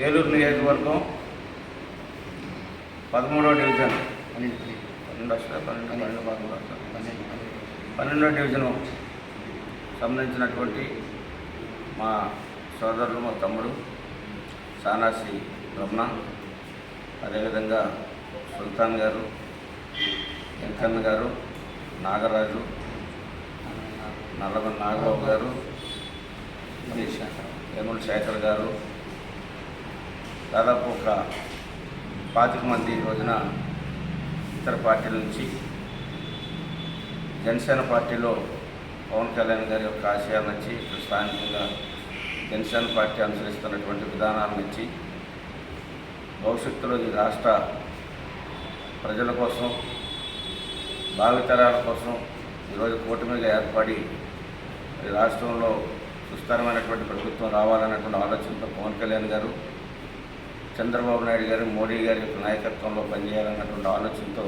ఏలూరు నియోజకవర్గం పదమూడవ డివిజన్. పన్నెండు వస్తాయి? పన్నెండు పన్నెండు పదమూడు వస్తాయి? పన్నెండవ డివిజను సంబంధించినటువంటి మా సోదరులు మా తమ్ముడు సానాసి రమణ అదేవిధంగా సుల్తాన్ గారు వెంకన్న గారు నాగరాజు నల్లగొండ నాగరావు గారు వేముల శేఖర్ గారు దాదాపు ఒక పాతిక మంది ఈ రోజున ఇతర పార్టీల నుంచి జనసేన పార్టీలో పవన్ కళ్యాణ్ గారి యొక్క ఆశయాల నుంచి స్థానికంగా జనసేన పార్టీ అనుసరిస్తున్నటువంటి విధానాల నుంచి భవిష్యత్తులో ఈ రాష్ట్ర ప్రజల కోసం భావితరాల కోసం ఈరోజు కూటమిగా ఏర్పడి ఈ రాష్ట్రంలో సుస్థిరమైనటువంటి ప్రభుత్వం రావాలన్నటువంటి ఆలోచనతో పవన్ కళ్యాణ్ గారు చంద్రబాబు నాయుడు గారు మోడీ గారి యొక్క నాయకత్వంలో పనిచేయాలన్నటువంటి ఆలోచనతో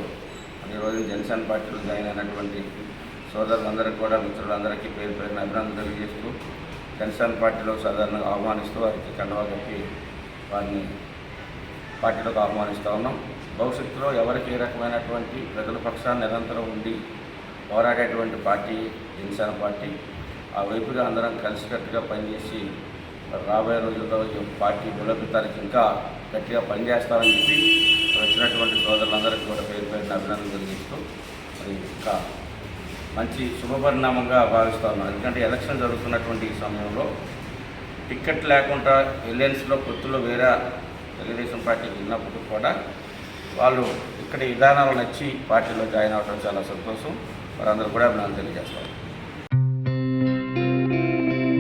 ఈరోజు జనసేన పార్టీలో జాయిన్ అయినటువంటి సోదరులందరికీ కూడా మిత్రులందరికీ పేరు పేరున అభినందనలు తెలియజేస్తూ జనసేన పార్టీలో సాధారణంగా ఆహ్వానిస్తూ వారికి కండవా కప్పి వారిని పార్టీలోకి ఆహ్వానిస్తూ ఉన్నాం. భవిష్యత్తులో ఎవరికి ఏ రకమైనటువంటి ప్రజల పక్షాన్ని నిరంతరం ఉండి పోరాడేటువంటి పార్టీ జనసేన పార్టీ. ఆ వైపుగా అందరం కలిసికట్టుగా పనిచేసి రాబోయే రోజుల్లో పార్టీ బలోపేతానికి ఇంకా గట్టిగా పనిచేస్తారని చెప్పి వచ్చినటువంటి సోదరులందరికీ కూడా పేరు పేరున అభినందన తెలియజేస్తూ మరి ఇంకా మంచి శుభపరిణామంగా భావిస్తా ఉన్నాను ఎందుకంటే ఎలక్షన్ జరుగుతున్నటువంటి ఈ సమయంలో టికెట్ లేకుండా ఎలియన్స్లో పొత్తులో వేరే తెలుగుదేశం పార్టీకి ఉన్నప్పుడు కూడా వాళ్ళు ఇక్కడ విధానాలు నచ్చి పార్టీలో జాయిన్ అవ్వడం చాలా సంతోషం. వారందరూ కూడా అభినందన తెలియజేస్తారు